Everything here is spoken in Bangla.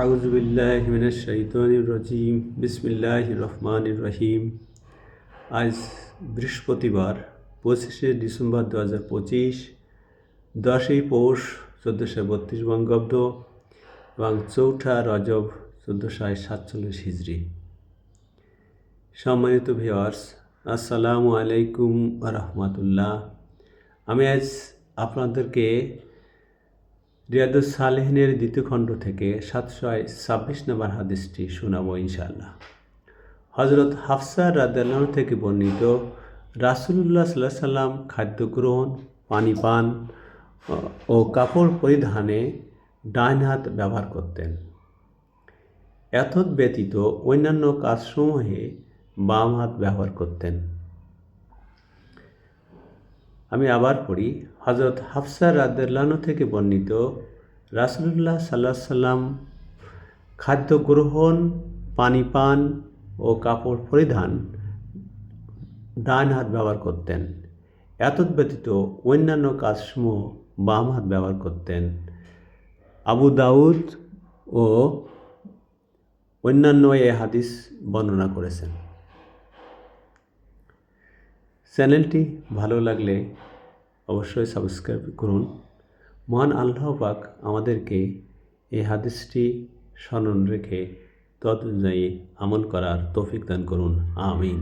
আউজবিল্লাহ মিনাশ শাইতানির রাজিম। বিসমিল্লাহ রহমান রহিম। আজ বৃহস্পতিবার, পঁচিশে ডিসেম্বর দু হাজার পঁচিশ, দশই পৌষ চোদ্দোশো বত্রিশ বঙ্গাব্দ এবং চৌঠা রজব চোদ্দোশো সাতচল্লিশ হিজড়ি সম্মানিত ভিওয়ার্স আসসালামু আলাইকুম রহমতুল্লাহ। আমি আজ আপনাদেরকে রিয়াদুস সালেহিনের দ্বিতীয় খণ্ড থেকে সাতশো ছাব্বিশ নম্বর হাদিসটি শোনাবো ইনশাল্লাহ হজরত হাফসা রাদাল্লাহ থেকে বর্ণিত, রাসুলুল্লাহ সাল্লাহ সাল্লাম খাদ্য গ্রহণ, পানি পান, ও কাপড় পরিধানে ডাইন হাত ব্যবহার করতেন। এতদ ব্যতীত অন্যান্য কাজসমূহে বাম হাত ব্যবহার করতেন। আমি আবার পড়ি হজরত হাফসা রাদ্দাল্লাহন থেকে বর্ণিত, রাসুলুল্লাহ সাল্লাহ সাল্লাম খাদ্য গ্রহণ, পানি পান ও কাপড় পরিধান ডান হাত ব্যবহার করতেন। এতদ ব্যতীত অন্যান্য কাজসমূহ বাম হাত ব্যবহার করতেন। আবু দাউদ ও অন্যান্য এ হাদিস বর্ণনা করেছেন। চ্যানেলটি ভালো লাগলে অবশ্যই সাবস্ক্রাইব করুন। মহান আল্লাহ পাক আমাদেরকে এই হাদিসটি স্মরণ রেখে তদ অনুযায়ী আমল করার তৌফিক দান করুন। আমিন।